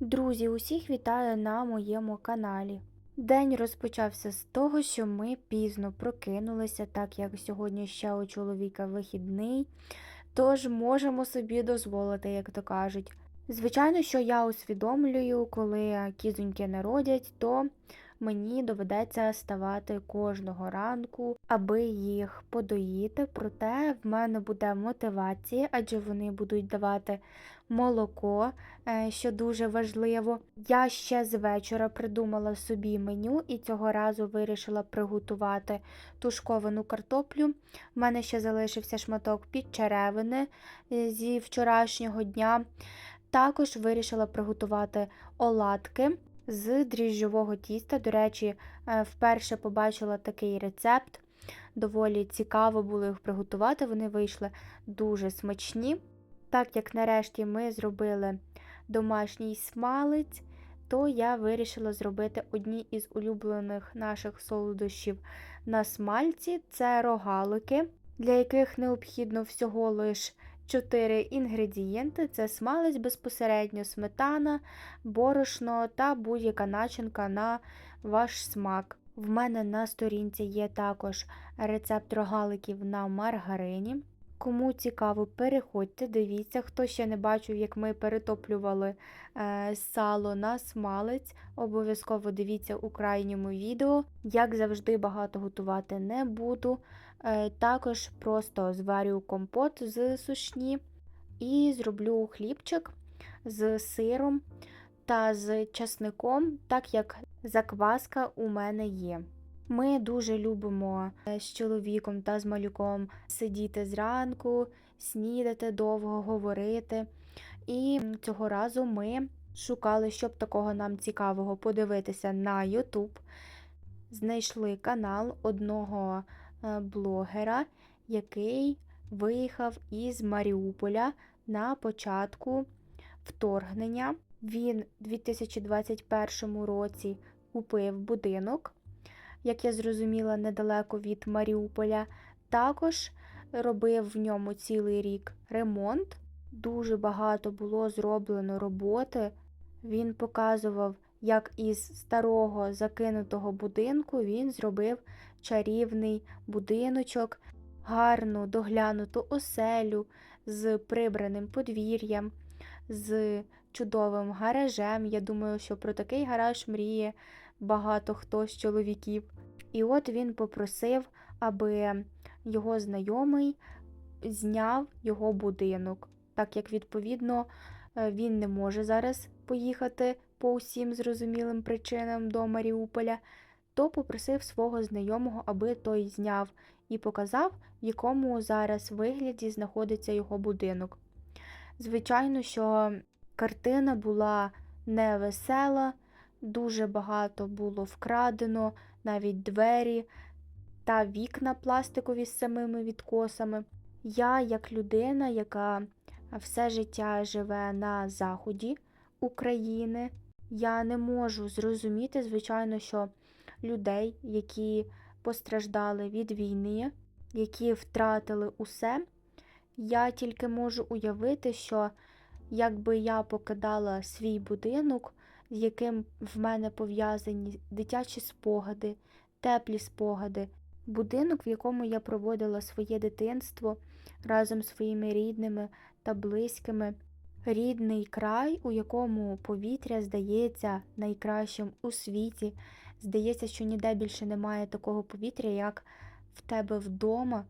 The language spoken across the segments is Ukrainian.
Друзі, усіх вітаю на моєму каналі. День розпочався з того, що ми пізно прокинулися, так як сьогодні ще у чоловіка вихідний, тож можемо собі дозволити, як то кажуть. Звичайно, що я усвідомлюю, коли кізоньки народять, то мені доведеться ставати кожного ранку, аби їх подоїти. Проте в мене буде мотивація, адже вони будуть давати молоко, е, що дуже важливо. Я ще з вечора придумала собі меню і цього разу вирішила приготувати тушковану картоплю. У мене ще залишився шматок підчеревини е, зі вчорашнього дня. Також вирішила приготувати оладки з дріжджового тіста. До речі, е, вперше побачила такий рецепт. Доволі цікаво було їх приготувати. Вони вийшли дуже смачні. Так як нарешті ми зробили домашній смалець, то я вирішила зробити одні із улюблених наших солодощів на смальці це рогалики, для яких необхідно всього лиш 4 інгредієнти: це смалець безпосередньо, сметана, борошно та будь-яка начинка на ваш смак. В мене на сторінці є також рецепт рогаликів на маргарині. Кому цікаво, переходьте, дивіться, хто ще не бачив, як ми перетоплювали е, сало на смалець. Обов'язково дивіться у крайньому відео. Як завжди, багато готувати не буду. Е, також просто зварю компот з сушні і зроблю хлібчик з сиром та з часником, так як закваска у мене є. Ми дуже любимо е, з чоловіком та з малюком сидіти зранку, снідати, довго говорити. І цього разу ми шукали, щоб такого нам цікавого подивитися на YouTube. Знайшли канал одного е, блогера, який виїхав із Маріуполя на початку вторгнення. Він у 2021 році купив будинок як я зрозуміла, недалеко від Маріуполя. Також робив в ньому цілий рік ремонт. Дуже багато було зроблено роботи. Він показував, як із старого закинутого будинку він зробив чарівний будиночок, гарну доглянуту оселю з прибраним подвір'ям, з чудовим гаражем. Я думаю, що про такий гараж мріє багато хто з чоловіків. І от він попросив, аби його знайомий зняв його будинок, так як, відповідно, е, він не може зараз поїхати по усім зрозумілим причинам до Маріуполя, то попросив свого знайомого, аби той зняв і показав, в якому зараз вигляді знаходиться його будинок. Звичайно, що картина була невесела, дуже багато було вкрадено, навіть двері та вікна пластикові з самими відкосами. Я, як людина, яка все життя живе на заході України, я не можу зрозуміти, звичайно, що людей, які постраждали від війни, які втратили усе, я тільки можу уявити, що якби я покидала свій будинок, з яким в мене пов'язані дитячі спогади, теплі спогади, будинок, в якому я проводила своє дитинство разом з своїми рідними та близькими, рідний край, у якому повітря здається найкращим у світі. Здається, що ніде більше немає такого повітря, як в тебе вдома,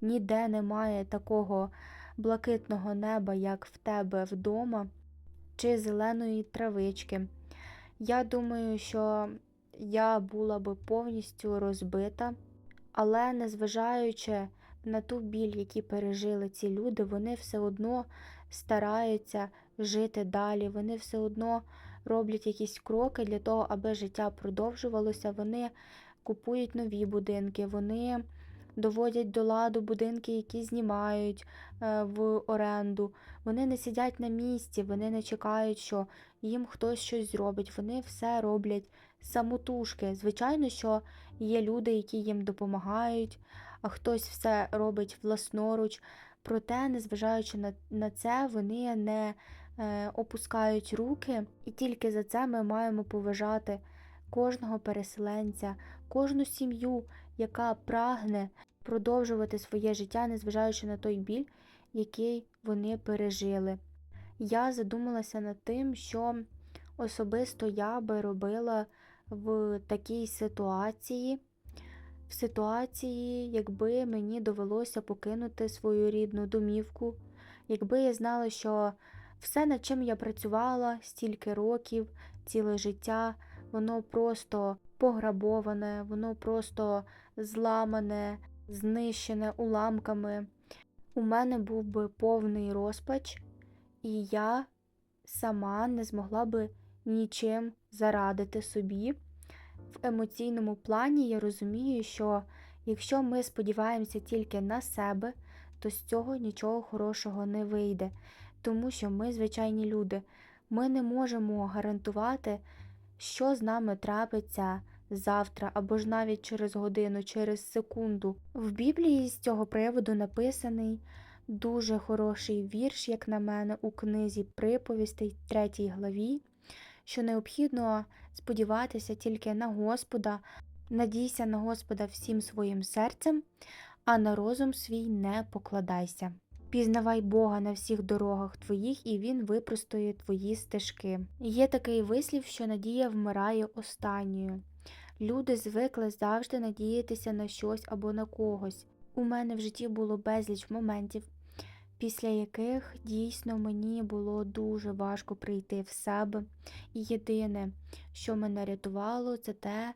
ніде немає такого блакитного неба, як в тебе вдома, чи зеленої травички. Я думаю, що я була би повністю розбита, але незважаючи на ту біль, які пережили ці люди, вони все одно стараються жити далі, вони все одно роблять якісь кроки для того, аби життя продовжувалося. Вони купують нові будинки, вони доводять до ладу будинки, які знімають е, в оренду. Вони не сидять на місці, вони не чекають, що їм хтось щось зробить. Вони все роблять самотужки. Звичайно, що є люди, які їм допомагають, а хтось все робить власноруч. Проте, незважаючи на, на це, вони не е, опускають руки, і тільки за це ми маємо поважати кожного переселенця, кожну сім'ю, яка прагне продовжувати своє життя, незважаючи на той біль, який вони пережили. Я задумалася над тим, що особисто я би робила в такій ситуації, в ситуації, якби мені довелося покинути свою рідну домівку, якби я знала, що все, над чим я працювала стільки років, ціле життя, воно просто пограбоване, воно просто зламане, знищене уламками. У мене був би повний розпач, і я сама не змогла би нічим зарадити собі. В емоційному плані я розумію, що якщо ми сподіваємося тільки на себе, то з цього нічого хорошого не вийде, тому що ми звичайні люди. Ми не можемо гарантувати, що з нами трапиться завтра або ж навіть через годину, через секунду. В Біблії з цього приводу написаний дуже хороший вірш, як на мене, у книзі приповістей 3 главі, що необхідно сподіватися тільки на Господа, надійся на Господа всім своїм серцем, а на розум свій не покладайся. Пізнавай Бога на всіх дорогах твоїх, і Він випростує твої стежки. Є такий вислів, що надія вмирає останньою. Люди звикли завжди надіятися на щось або на когось. У мене в житті було безліч моментів, після яких дійсно мені було дуже важко прийти в себе. І єдине, що мене рятувало, це те,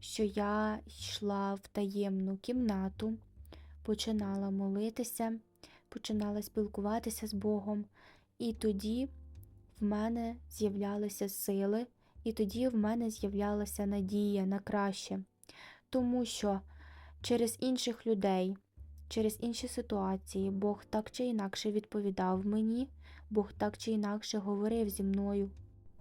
що я йшла в таємну кімнату, починала молитися, починала спілкуватися з Богом, і тоді в мене з'являлися сили, і тоді в мене з'являлася надія на краще, тому що через інших людей. Через інші ситуації Бог так чи інакше відповідав мені, Бог так чи інакше говорив зі мною.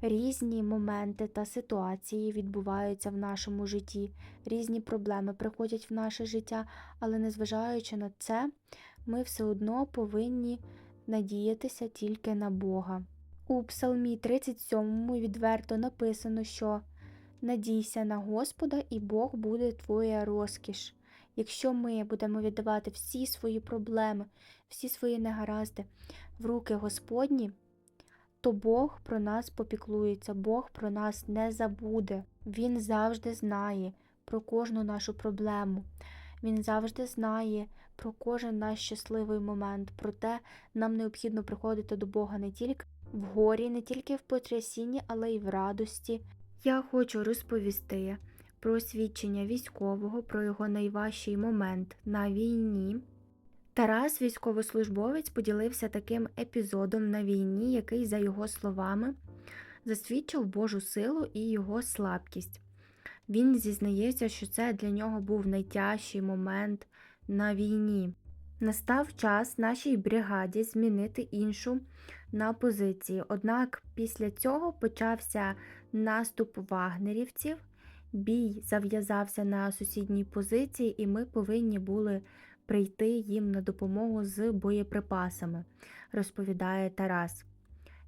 Різні моменти та ситуації відбуваються в нашому житті, різні проблеми приходять в наше життя, але незважаючи на це, ми все одно повинні надіятися тільки на Бога. У Псалмі 37 відверто написано, що надійся на Господа, і Бог буде твоя розкіш. Якщо ми будемо віддавати всі свої проблеми, всі свої негаразди в руки Господні, то Бог про нас попіклується, Бог про нас не забуде. Він завжди знає про кожну нашу проблему. Він завжди знає про кожен наш щасливий момент. Проте нам необхідно приходити до Бога не тільки в горі, не тільки в потрясінні, але й в радості. Я хочу розповісти про свідчення військового, про його найважчий момент на війні. Тарас, військовослужбовець, поділився таким епізодом на війні, який, за його словами, засвідчив Божу силу і його слабкість. Він зізнається, що це для нього був найтяжчий момент на війні. Настав час нашій бригаді змінити іншу на позиції. Однак після цього почався наступ вагнерівців, бій зав'язався на сусідній позиції, і ми повинні були прийти їм на допомогу з боєприпасами, розповідає Тарас.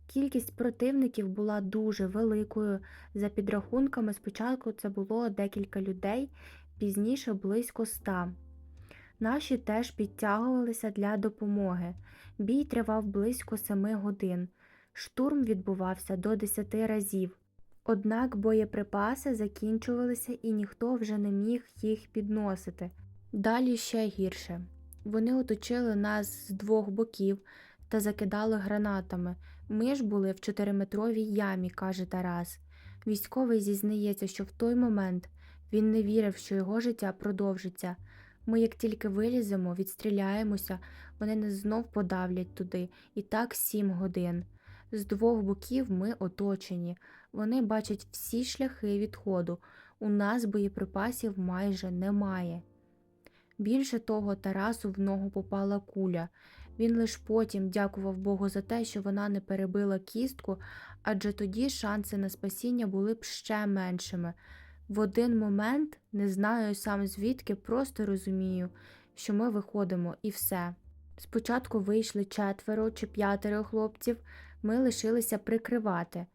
Кількість противників була дуже великою. За підрахунками, спочатку це було декілька людей, пізніше близько ста. Наші теж підтягувалися для допомоги. Бій тривав близько семи годин. Штурм відбувався до десяти разів. Однак боєприпаси закінчувалися і ніхто вже не міг їх підносити. Далі ще гірше. Вони оточили нас з двох боків та закидали гранатами. Ми ж були в чотириметровій ямі, каже Тарас. Військовий зізнається, що в той момент він не вірив, що його життя продовжиться. Ми, як тільки виліземо, відстріляємося, вони нас знов подавлять туди, і так сім годин. З двох боків ми оточені. Вони бачать всі шляхи відходу. У нас боєприпасів майже немає. Більше того, Тарасу в ногу попала куля. Він лиш потім дякував Богу за те, що вона не перебила кістку, адже тоді шанси на спасіння були б ще меншими. В один момент, не знаю сам звідки, просто розумію, що ми виходимо і все. Спочатку вийшли четверо чи п'ятеро хлопців, ми лишилися прикривати.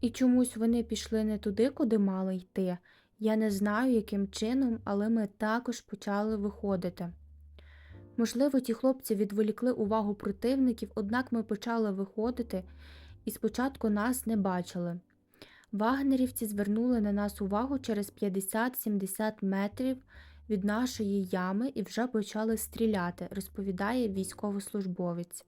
І чомусь вони пішли не туди, куди мали йти. Я не знаю, яким чином, але ми також почали виходити. Можливо, ті хлопці відволікли увагу противників, однак ми почали виходити і спочатку нас не бачили. Вагнерівці звернули на нас увагу через 50-70 метрів від нашої ями і вже почали стріляти, розповідає військовослужбовець.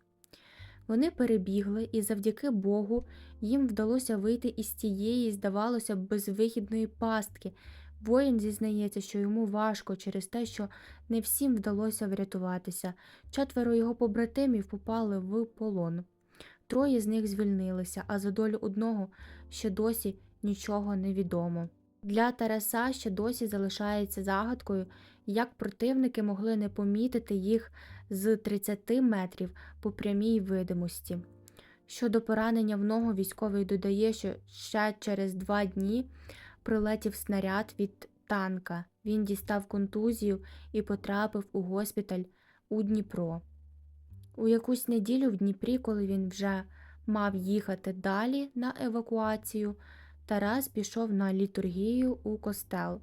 Вони перебігли, і завдяки Богу їм вдалося вийти із тієї, здавалося безвихідної пастки. Воїн зізнається, що йому важко через те, що не всім вдалося врятуватися. Четверо його побратимів попали в полон. Троє з них звільнилися, а за долю одного ще досі нічого не відомо. Для Тараса ще досі залишається загадкою, як противники могли не помітити їх з 30 метрів по прямій видимості. Щодо поранення в ногу, військовий додає, що ще через два дні прилетів снаряд від танка. Він дістав контузію і потрапив у госпіталь у Дніпро. У якусь неділю в Дніпрі, коли він вже мав їхати далі на евакуацію, Тарас пішов на літургію у костел.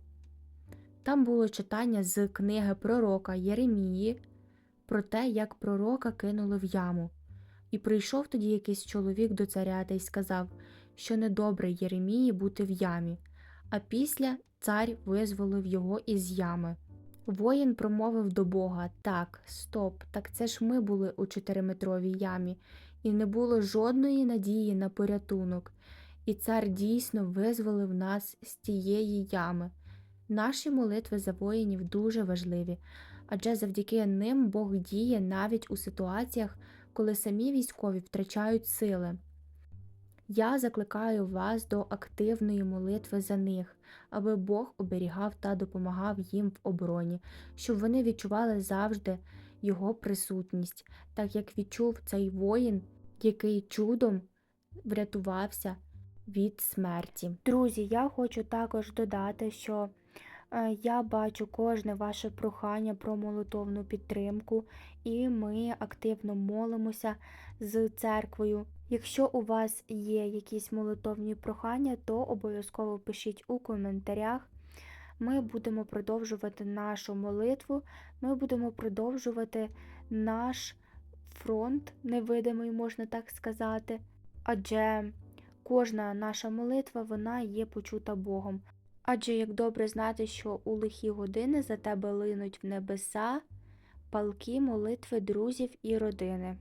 Там було читання з книги пророка Єремії про те, як пророка кинули в яму. І прийшов тоді якийсь чоловік до царя та й сказав, що недобре Єремії бути в ямі, а після цар визволив його із ями. Воїн промовив до Бога так, стоп, так це ж ми були у чотириметровій ямі, і не було жодної надії на порятунок. І цар дійсно визволив нас з тієї ями. Наші молитви за воїнів дуже важливі, адже завдяки ним Бог діє навіть у ситуаціях, коли самі військові втрачають сили. Я закликаю вас до активної молитви за них, аби Бог оберігав та допомагав їм в обороні, щоб вони відчували завжди Його присутність, так як відчув цей воїн, який чудом врятувався від смерті. Друзі, я хочу також додати, що е, я бачу кожне ваше прохання про молитовну підтримку, і ми активно молимося з церквою. Якщо у вас є якісь молитовні прохання, то обов'язково пишіть у коментарях. Ми будемо продовжувати нашу молитву, ми будемо продовжувати наш фронт невидимий, можна так сказати. Адже кожна наша молитва вона є почута Богом. Адже як добре знати, що у лихі години за тебе линуть в небеса палки молитви друзів і родини.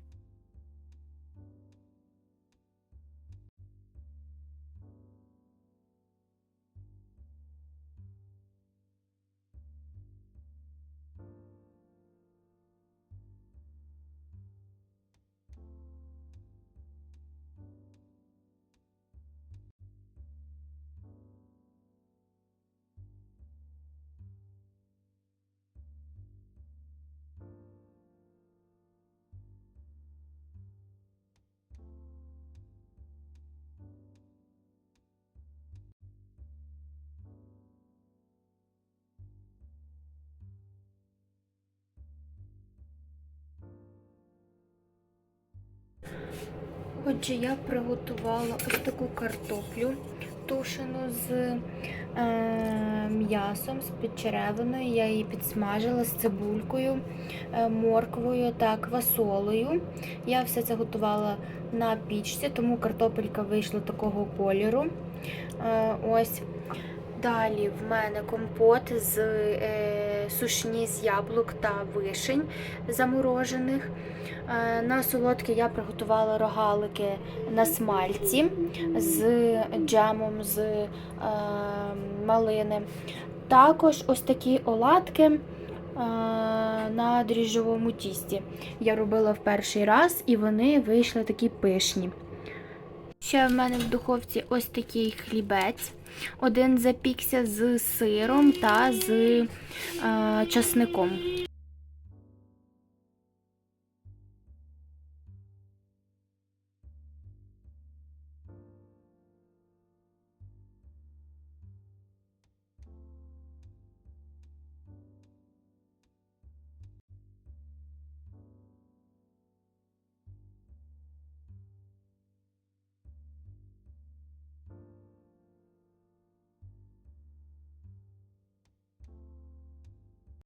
Отже, я приготувала ось таку картоплю тушену з е, м'ясом, з підчеревиною. Я її підсмажила з цибулькою, е, морквою та квасолою. Я все це готувала на пічці, тому картопелька вийшла такого кольору. Е, ось. Далі в мене компот з е, сушні з яблук та вишень заморожених. Е, на солодке я приготувала рогалики на смальці з джемом з е, малини. Також ось такі оладки е, на дріжджовому тісті. Я робила в перший раз і вони вийшли такі пишні. Ще в мене в духовці ось такий хлібець. Один запікся з сиром та з е, часником.